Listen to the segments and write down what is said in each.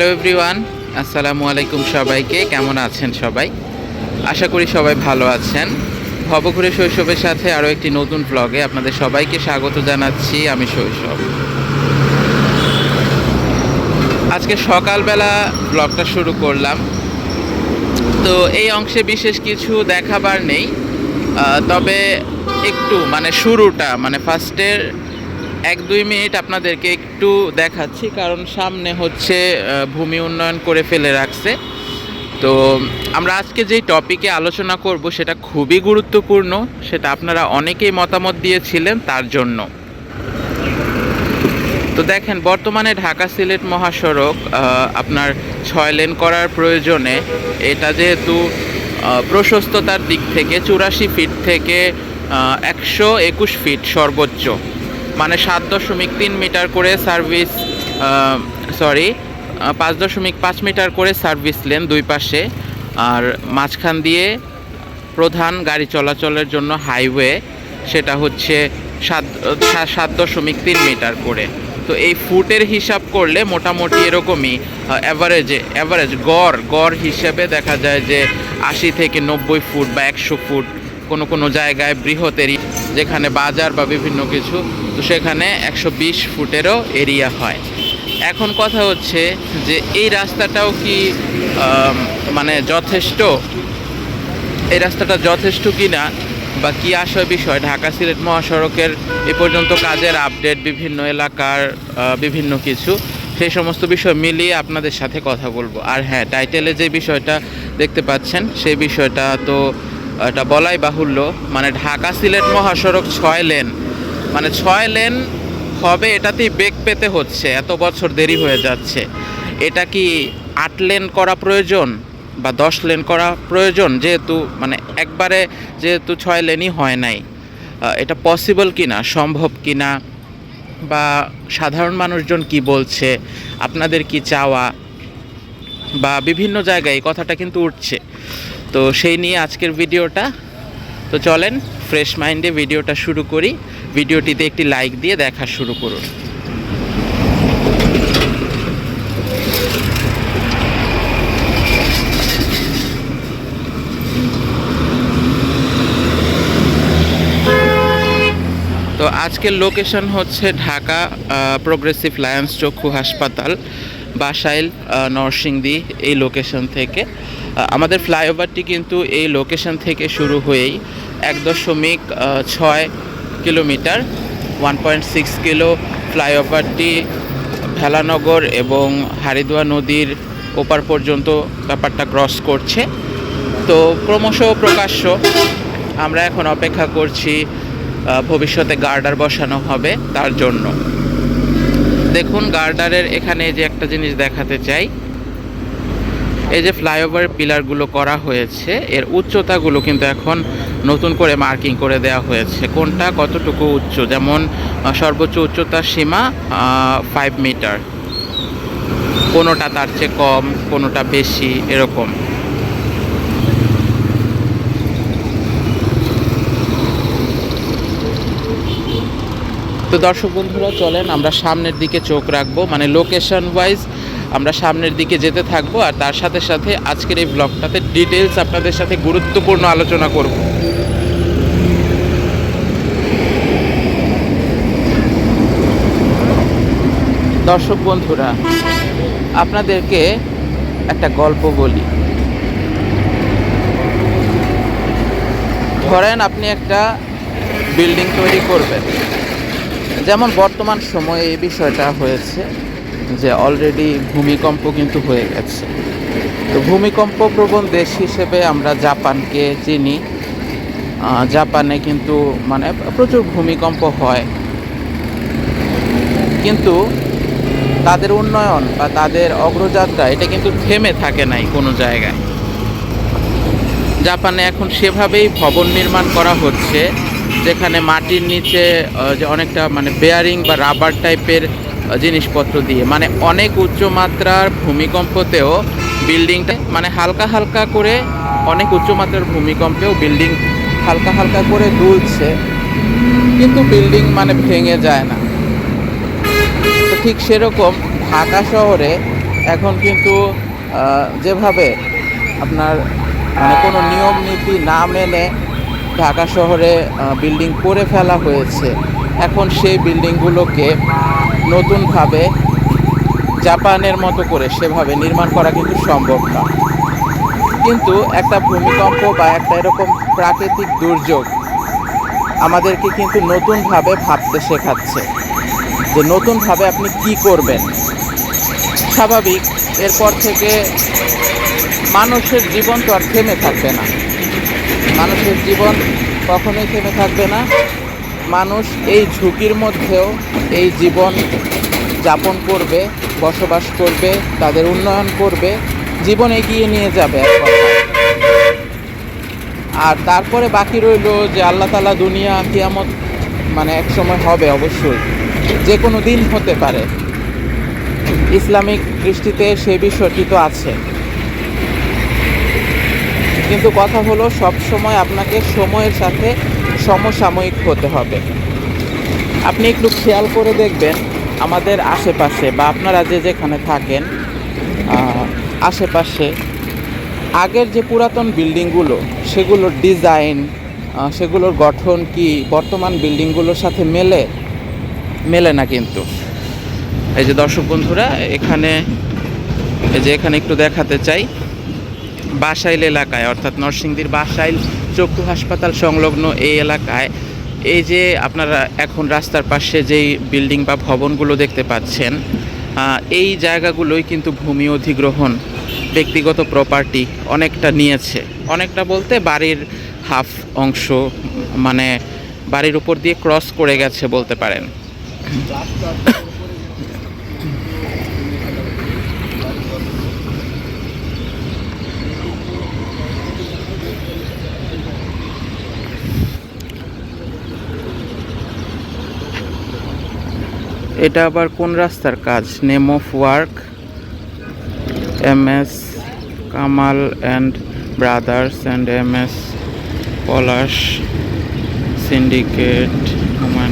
Hello everyone আসসালামু আলাইকুম সবাইকে। কেমন আছেন সবাই? আশা করি সবাই ভালো আছেন। ভবঘুরে শৈশবের সাথে আরও একটি নতুন ব্লগে আপনাদের সবাইকে স্বাগত জানাচ্ছি। আমি শৈশব। আজকে সকালবেলা ব্লগটা শুরু করলাম। তো এই অংশে বিশেষ কিছু দেখাবার নেই। তবে একটু মানে শুরুটা মানে ফার্স্টের এক দুই মিনিট আপনাদেরকে একটু দেখাচ্ছি, কারণ সামনে হচ্ছে ভূমি উন্নয়ন করে ফেলে রাখছে। তো আমরা আজকে যেই টপিকে আলোচনা করব, সেটা খুবই গুরুত্বপূর্ণ, সেটা আপনারা অনেকেই মতামত দিয়েছিলেন তার জন্য। তো দেখেন, বর্তমানে ঢাকা সিলেট মহাসড়ক আপনার ছয় লেন করার প্রয়োজনে এটা যেহেতু প্রশস্ততার দিক থেকে, চুরাশি ফিট থেকে একশো একুশ ফিট সর্বোচ্চ। মানে সাত দশমিক তিন মিটার করে সার্ভিস সরি পাঁচ দশমিক পাঁচ মিটার করে সার্ভিস লেন দুই পাশে। আর মাঝখান দিয়ে প্রধান গাড়ি চলাচলের জন্য হাইওয়ে, সেটা হচ্ছে সাত সাত দশমিক তিন মিটার করে। তো এই ফুটের হিসাব করলে মোটামুটি এরকমই অ্যাভারেজে অ্যাভারেজ গড় গড় হিসেবে দেখা যায় যে আশি থেকে নব্বই ফুট বা একশো ফুট কোনো কোনো জায়গায় বৃহৎ এরিয়া যেখানে বাজার বা বিভিন্ন কিছু, তো সেখানে একশো বিশ ফুটেরও এরিয়া হয়। এখন কথা হচ্ছে যে এই রাস্তাটাও কি মানে যথেষ্ট? এই রাস্তাটা যথেষ্ট কি না বা কী আসয় বিষয়? ঢাকা সিলেট মহাসড়কের এ পর্যন্ত কাজের আপডেট, বিভিন্ন এলাকার বিভিন্ন কিছু সেই সমস্ত বিষয় মিলিয়ে আপনাদের সাথে কথা বলব। আর হ্যাঁ টাইটেলে যে বিষয়টা দেখতে পাচ্ছেন, সেই বিষয়টা তো এটা বলাই বাহুল্য মানে ঢাকা সিলেট মহাসড়ক ছয় লেন। মানে ছয় লেন হবে এটাতেই বেগ পেতে হচ্ছে, এত বছর দেরি হয়ে যাচ্ছে। এটা কি আট লেন করা প্রয়োজন বা দশ লেন করা প্রয়োজন? যেহেতু মানে একবারে যেহেতু ছয় লেনই হয় নাই এটা পসিবল কি না সম্ভব কি না বা সাধারণ মানুষজন কি বলছে, আপনাদের কি চাওয়া, বা বিভিন্ন জায়গায় কথাটা কিন্তু উঠছে। তো সেই নিয়ে আজকের ভিডিওটা। তো চলেন ফ্রেশ মাইন্ডে ভিডিওটা শুরু করি। ভিডিওটিতে একটি লাইক দিয়ে দেখা শুরু করুন। তো আজকের লোকেশন হচ্ছে ঢাকা প্রোগ্রেসিভ লায়ন্স চক্ষু হাসপাতাল, বাসাইল নরসিংদী এই লোকেশন থেকে। আমাদের ফ্লাইওভারটি কিন্তু এই লোকেশন থেকে শুরু হয়েই এক দশমিক ছয় kilometre one point six kilo ফ্লাইওভারটি Velanagar এবং হারিদুয়া নদীর ওপার পর্যন্ত ব্যাপারটা ক্রস করছে। তো ক্রমশ প্রকাশ্য আমরা এখন অপেক্ষা করছি ভবিষ্যতে গার্ডার বসানো হবে তার জন্য। দেখুন, গার্ডারের এখানে যে একটা জিনিস দেখাতে চাই। এই যে ফ্লাইওভার পিলারগুলো করা হয়েছে, এর উচ্চতাগুলো কিন্তু এখন নতুন করে মার্কিং করে দেওয়া হয়েছে। কোনটা কতটুকু উচ্চ? যেমন সর্বোচ্চ উচ্চতার সীমা ফাইভ মিটার কোনোটা তার চেয়ে কম, কোনোটা বেশি, এরকম। তো দর্শক বন্ধুরা, চলেন আমরা সামনের দিকে চোখ রাখব। মানে লোকেশন ওয়াইজ আমরা সামনের দিকে যেতে থাকব আর তার সাথে সাথে আজকের এই ব্লগটাতে ডিটেলস আপনাদের সাথে গুরুত্বপূর্ণ আলোচনা করব। দর্শক বন্ধুরা, আপনাদেরকে একটা গল্প বলি। ধরেন আপনি একটা বিল্ডিং তৈরি করবেন। যেমন বর্তমান সময়ে এই বিষয়টা হয়েছে যে অলরেডি ভূমিকম্প কিন্তু হয়ে গেছে। তো ভূমিকম্প প্রবণ দেশ হিসেবে আমরা জাপানকে চিনি। জাপানে কিন্তু মানে প্রচুর ভূমিকম্প হয়। কিন্তু তাদের উন্নয়ন বা তাদের অগ্রযাত্রা, এটা কিন্তু থেমে থাকে নাই কোনো জায়গায়। জাপানে এখন সেভাবেই ভবন নির্মাণ করা হচ্ছে। যেখানে মাটির নিচে যে অনেকটা মানে বেয়ারিং বা রাবার টাইপের জিনিসপত্র দিয়ে। মানে অনেক উচ্চ মাত্রার ভূমিকম্পতেও বিল্ডিংটা মানে হালকা হালকা করে, অনেক উচ্চমাত্রার ভূমিকম্পেও বিল্ডিং হালকা হালকা করে দুলছে। কিন্তু বিল্ডিং মানে ভেঙে যায় না। তো ঠিক সেরকম ঢাকা শহরে এখন কিন্তু যেভাবে আপনার মানে কোনো নিয়ম নীতি না মেনে ঢাকা শহরে বিল্ডিং করে ফেলা হয়েছে। এখন সেই বিল্ডিংগুলোকে নতুনভাবে জাপানের মতো করে সেভাবে নির্মাণ করা কিন্তু সম্ভব না। কিন্তু একটা ভূমিকম্প বা একটা এরকম প্রাকৃতিক দুর্যোগ আমাদেরকে কিন্তু নতুনভাবে ভাবতে শেখাচ্ছে যে নতুনভাবে আপনি কি করবেন। স্বাভাবিক, এরপর থেকে মানুষের জীবন তো আর থেমে থাকবে না। মানুষের জীবন কখনোই থেমে থাকবে না। মানুষ এই ঝুঁকির মধ্যেও এই জীবন যাপন করবে, বসবাস করবে, তাদের উন্নয়ন করবে, জীবন এগিয়ে নিয়ে যাবে। আর তারপরে বাকি রইল যে আল্লাহ তালা দুনিয়া কিয়ামত মানে এক সময় হবে অবশ্যই। যে কোনো দিন হতে পারে। ইসলামিক দৃষ্টিতে সেই বিষয়টি তো আছে। কিন্তু কথা হলো সব সময় আপনাকে সময়ের সাথে সমসাময়িক হতে হবে। আপনি একটু খেয়াল করে দেখবেন আমাদের আশেপাশে বা আপনারা যে যেখানে থাকেন আশেপাশে আগের যে পুরাতন বিল্ডিংগুলো, সেগুলোর ডিজাইন সেগুলোর গঠন কি বর্তমান বিল্ডিংগুলোর সাথে মেলে? মেলে না কিন্তু। এই যে দর্শক বন্ধুরা, এখানে, এই যে এখানে একটু দেখাতে চাই। বাসাইল এলাকায়, অর্থাৎ নরসিংদীর বাসাইল চক্ষু হাসপাতাল সংলগ্ন এই এলাকায়। এই যে আপনারা এখন রাস্তার পাশে যেই বিল্ডিং বা ভবনগুলো দেখতে পাচ্ছেন এই জায়গাগুলোই কিন্তু ভূমি অধিগ্রহণ, ব্যক্তিগত প্রপার্টি অনেকটা নিয়েছে। অনেকটা বলতে বাড়ির হাফ অংশ মানে বাড়ির উপর দিয়ে ক্রস করে গেছে বলতে পারেন। এটা আবার কোন রাস্তার কাজ? Name of work M S Kamal and brothers and M S Palash syndicate human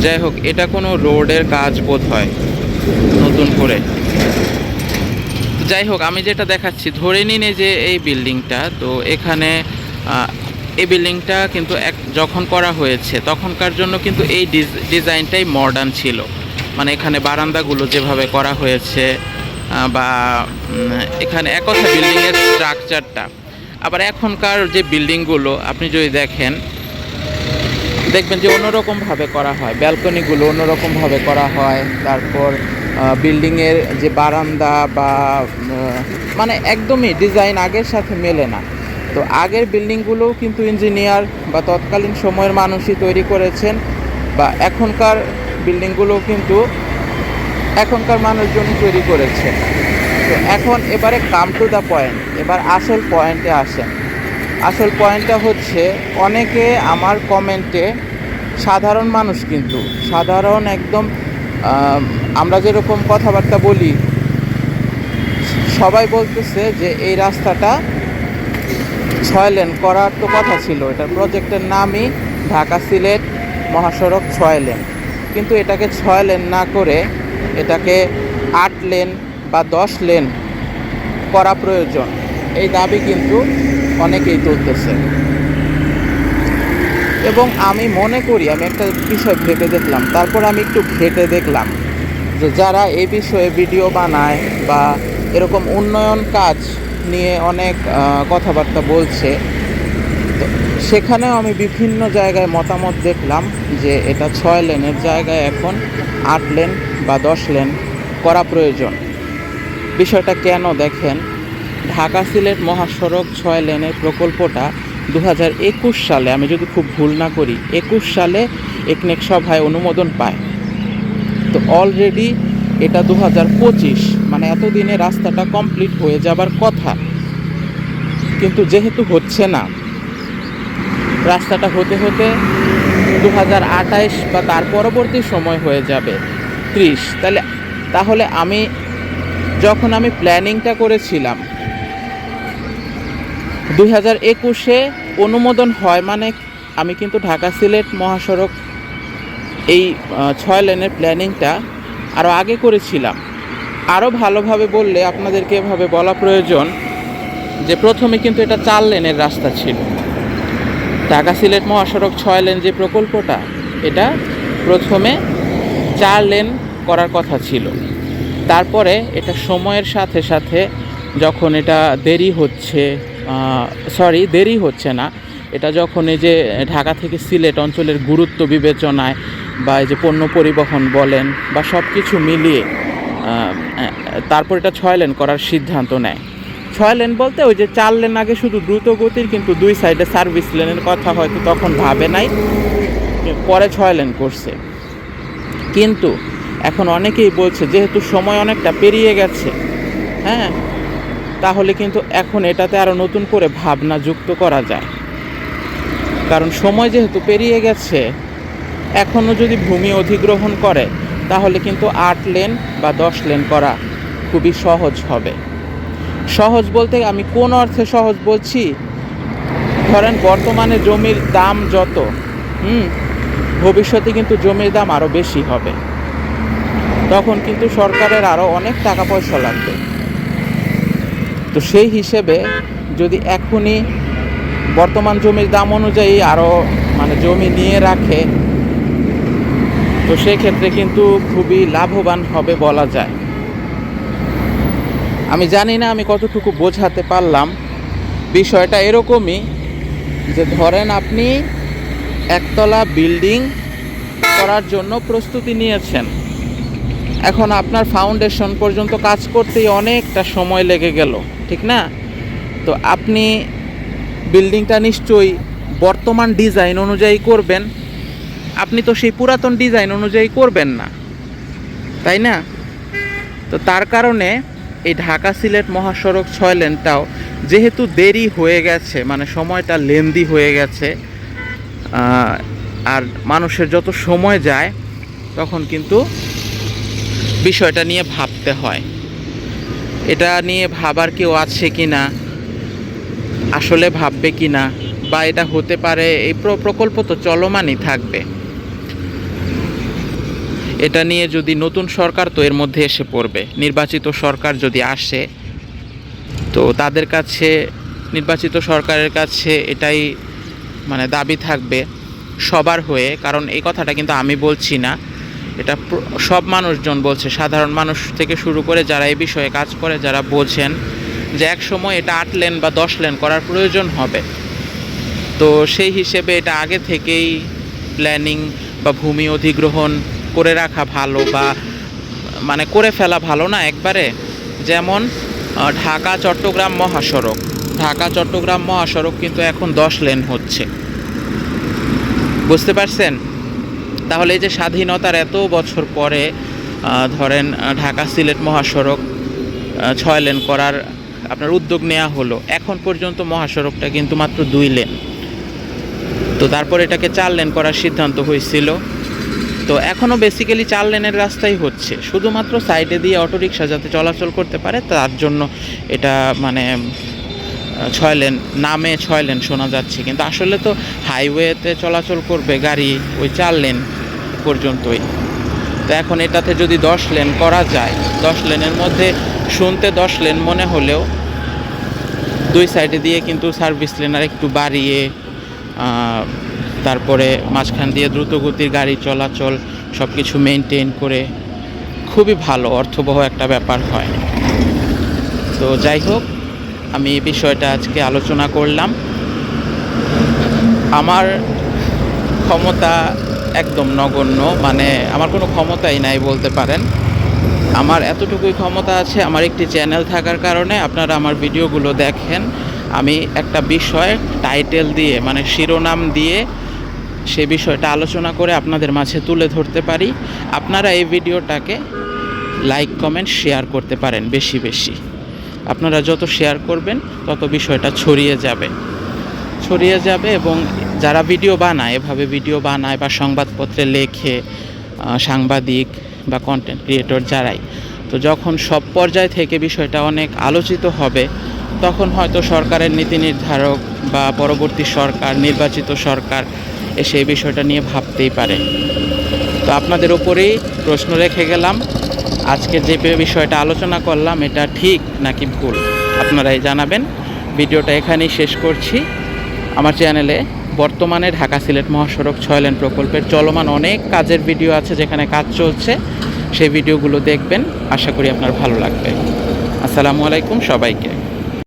যাই হোক, এটা কোনো রোডের কাজ বোধ হয় নতুন করে। যাই হোক, আমি যেটা দেখাচ্ছি, ধরে নিন যে এই বিল্ডিংটা, তো এখানে এই বিল্ডিংটা কিন্তু এক, যখন করা হয়েছে, তখনকার জন্য কিন্তু এই ডিজ- ডিজাইনটাই মডার্ন ছিল। মানে এখানে বারান্দাগুলো যেভাবে করা হয়েছে বা এখানে এক কথা বিল্ডিংয়ের স্ট্রাকচারটা আবার এখনকার যে বিল্ডিংগুলো, আপনি যদি দেখেন, দেখবেন যে অন্যরকমভাবে করা হয়। ব্যালকনিগুলো অন্যরকমভাবে করা হয়। তারপর বিল্ডিংয়ের যে বারান্দা বা মানে একদমই ডিজাইন আগের সাথে মেলে না। তো আগের বিল্ডিংগুলোও কিন্তু ইঞ্জিনিয়ার বা তৎকালীন সময়ের মানুষই তৈরি করেছেন, বা এখনকার বিল্ডিংগুলোও কিন্তু এখনকার মানুষজনই তৈরি করেছে। তো এখন এবারে কাম টু দ্য পয়েন্ট এবার আসল পয়েন্টে আসেন। আসল পয়েন্টটা হচ্ছে, অনেকে আমার কমেন্টে সাধারণ মানুষ কিন্তু, সাধারণ একদম আমরা যেরকম কথাবার্তা বলি, সবাই বলতেছে যে এই রাস্তাটা ছয় লেন করার তো কথা ছিল, এটার প্রজেক্টের নামই ঢাকা সিলেট মহাসড়ক ছয় লেন কিন্তু এটাকে ছয় লেন না করে এটাকে আট লেন বা দশ লেন করা প্রয়োজন। এই দাবি কিন্তু অনেকেই তুলতেছে। এবং আমি মনে করি, আমি একটা বিষয় ভেবে দেখলাম, তারপর আমি একটু ঘেটে দেখলাম যে যারা এই বিষয়ে ভিডিও বানায় বা এরকম উন্নয়ন কাজ নিয়ে অনেক কথাবার্তা বলছে সেখানেও আমি বিভিন্ন জায়গায় মতামত দেখলাম যে এটা ছয় লেনের জায়গায় এখন আট লেন বা দশ লেন করা প্রয়োজন। বিষয়টা কেন দেখেন? ঢাকা সিলেট মহাসড়ক ছয় লেনের প্রকল্পটা দু সালে, আমি যদি খুব ভুল না করি, একুশ সালে একনেক সভায় অনুমোদন পায়। তো অলরেডি এটা দু মানে এতদিনে রাস্তাটা কমপ্লিট হয়ে যাবার কথা। কিন্তু যেহেতু হচ্ছে না রাস্তাটা হতে হতে দু বা তার পরবর্তী সময় হয়ে যাবে। ত্রিশ। তাহলে তাহলে আমি যখন আমি প্ল্যানিংটা করেছিলাম দুই হাজার একুশে অনুমোদন হয় মানে আমি কিন্তু ঢাকা সিলেট মহাসড়ক এই ছয় লেনের প্ল্যানিংটা আরও আগে করেছিলাম। আরও ভালোভাবে বললে আপনাদেরকে এভাবে বলা প্রয়োজন যে প্রথমে কিন্তু এটা চার লেনের রাস্তা ছিল। ঢাকা সিলেট মহাসড়ক ছয় লেন যে প্রকল্পটা, এটা প্রথমে চার লেন করার কথা ছিল। তারপরে এটা সময়ের সাথে সাথে যখন এটা দেরি হচ্ছে সরি দেরি হচ্ছে না, এটা যখন এই যে ঢাকা থেকে সিলেট অঞ্চলের গুরুত্ব বিবেচনায় বা এই যে পণ্য পরিবহন বলেন বা সব কিছু মিলিয়ে তারপর এটা ছয় লেন করার সিদ্ধান্ত নেয়। ছয় লেন বলতে ওই যে চার লেন আগে শুধু দ্রুত গতির কিন্তু দুই সাইডে সার্ভিস লেনের কথা হয়তো তখন ভাবে নাই পরে ছয় লেন করছে। কিন্তু এখন অনেকেই বলছে যেহেতু সময় অনেকটা পেরিয়ে গেছে হ্যাঁ তাহলে কিন্তু এখন এটাতে আরও নতুন করে ভাবনা যুক্ত করা যায়। কারণ সময় যেহেতু পেরিয়ে গেছে এখনও যদি ভূমি অধিগ্রহণ করে, তাহলে কিন্তু আট লেন বা দশ লেন করা খুবই সহজ হবে। সহজ বলতে আমি কোন অর্থে সহজ বলছি? ধরেন বর্তমানে জমির দাম যত, হুম, ভবিষ্যতে কিন্তু জমির দাম আরও বেশি হবে। তখন কিন্তু সরকারের আরও অনেক টাকা পয়সা লাগবে। তো সেই হিসেবে যদি এখনই বর্তমান জমির দাম অনুযায়ী আরও মানে জমি নিয়ে রাখে, তো সেক্ষেত্রে কিন্তু খুবই লাভবান হবে বলা যায়। আমি জানি না, আমি কতটুকু বোঝাতে পারলাম। বিষয়টা এরকমই যে ধরেন আপনি একতলা বিল্ডিং করার জন্য প্রস্তুতি নিয়েছেন। এখন আপনার ফাউন্ডেশন পর্যন্ত কাজ করতেই অনেকটা সময় লেগে গেল, ঠিক না? তো আপনি বিল্ডিংটা নিশ্চয়ই বর্তমান ডিজাইন অনুযায়ী করবেন। আপনি তো সেই পুরাতন ডিজাইন অনুযায়ী করবেন না, তাই না? তো তার কারণে এই ঢাকা সিলেট মহাসড়ক ছয় লেনটাও যেহেতু দেরি হয়ে গেছে মানে সময়টা লেন্দি হয়ে গেছে আর মানুষের যত সময় যায়, তখন কিন্তু বিষয়টা নিয়ে ভাবতে হয়। এটা নিয়ে ভাবার কেউ আছে কি না আসলে ভাববে কি না বা এটা হতে পারে, এই প্র- প্রকল্প তো চলমানই থাকবে। এটা নিয়ে যদি নতুন সরকার তো এর মধ্যে এসে পড়বে। নির্বাচিত সরকার যদি আসে, তো তাদের কাছে, নির্বাচিত সরকারের কাছে এটাই মানে দাবি থাকবে সবার হয়ে। কারণ এই কথাটা কিন্তু আমি বলছি না। এটা সব মানুষজন বলছে, সাধারণ মানুষ থেকে শুরু করে যারা এই বিষয়ে কাজ করে, যারা বোঝেন যে এক সময় এটা আট লেন বা দশ লেন করার প্রয়োজন হবে। তো সেই হিসেবে এটা আগে থেকেই প্ল্যানিং বা ভূমি অধিগ্রহণ করে রাখা ভালো বা মানে করে ফেলা ভালো না একবারে। যেমন ঢাকা, চট্টগ্রাম মহাসড়ক। ঢাকা, চট্টগ্রাম মহাসড়ক কিন্তু এখন দশ লেন হচ্ছে। বুঝতে পারছেন? তাহলে এই যে স্বাধীনতার এত বছর পরে ধরেন ঢাকা সিলেট মহাসড়ক ছয় লেন করার আপনার উদ্যোগ নেওয়া হলো, এখন পর্যন্ত মহাসড়কটা কিন্তু মাত্র দুই লেন। তো তারপর এটাকে চার লেন করার সিদ্ধান্ত হয়েছিল। তো এখনও বেসিক্যালি চার লেনের রাস্তাই হচ্ছে। শুধুমাত্র সাইডে দিয়ে অটোরিকশা যাতে চলাচল করতে পারে, তার জন্য এটা মানে ছয় লেন, নামে ছয় লেন শোনা যাচ্ছে। কিন্তু আসলে তো হাইওয়েতে চলাচল করবে গাড়ি ওই চার লেন পর্যন্তই। তো এখন এটাতে যদি দশ লেন করা যায়, দশ লেনের মধ্যে শুনতে দশ লেন মনে হলেও দুই সাইডে দিয়ে কিন্তু সার্ভিস লেন আর একটু বাড়িয়ে তারপরে মাঝখান দিয়ে দ্রুতগতির গাড়ি চলাচল সব কিছু মেনটেন করে খুবই ভালো, অর্থবহ একটা ব্যাপার হয়। তো যাই হোক, আমি এই বিষয়টা আজকে আলোচনা করলাম। আমার ক্ষমতা একদম নগণ্য মানে আমার কোনো ক্ষমতাই নাই বলতে পারেন। আমার এতটুকুই ক্ষমতা আছে, আমার একটি চ্যানেল থাকার কারণে আপনারা আমার ভিডিওগুলো দেখেন। আমি একটা বিষয় টাইটেল দিয়ে মানে শিরোনাম দিয়ে সে বিষয়টা আলোচনা করে আপনাদের মাঝে তুলে ধরতে পারি। আপনারা এই ভিডিওটাকে লাইক, কমেন্ট, শেয়ার করতে পারেন বেশি বেশি। আপনারা যত শেয়ার করবেন, তত বিষয়টা ছড়িয়ে যাবে। ছড়িয়ে যাবে এবং যারা ভিডিও বানায়, এভাবে ভিডিও বানায় বা সংবাদপত্রে লেখে সাংবাদিক বা কন্টেন্ট ক্রিয়েটর যারাই, তো যখন সব পর্যায় থেকে বিষয়টা অনেক আলোচিত হবে, তখন হয়তো সরকারের নীতি নির্ধারক বা পরবর্তী সরকার, নির্বাচিত সরকার এসে এই বিষয়টা নিয়ে ভাবতেই পারে। তো আপনাদের উপরেই প্রশ্ন রেখে গেলাম। আজকে যে বিষয়টা আলোচনা করলাম, এটা ঠিক নাকি ভুল? আপনারাই জানাবেন। ভিডিওটা এখানেই শেষ করছি। আমার চ্যানেলে বর্তমানে ঢাকা সিলেট মহাসড়ক ছয় লেন প্রকল্পের চলমান অনেক কাজের ভিডিও আছে যেখানে কাজ চলছে। সেই ভিডিওগুলো দেখবেন। আশা করি আপনার ভালো লাগবে। আসসালামু আলাইকুম সবাইকে।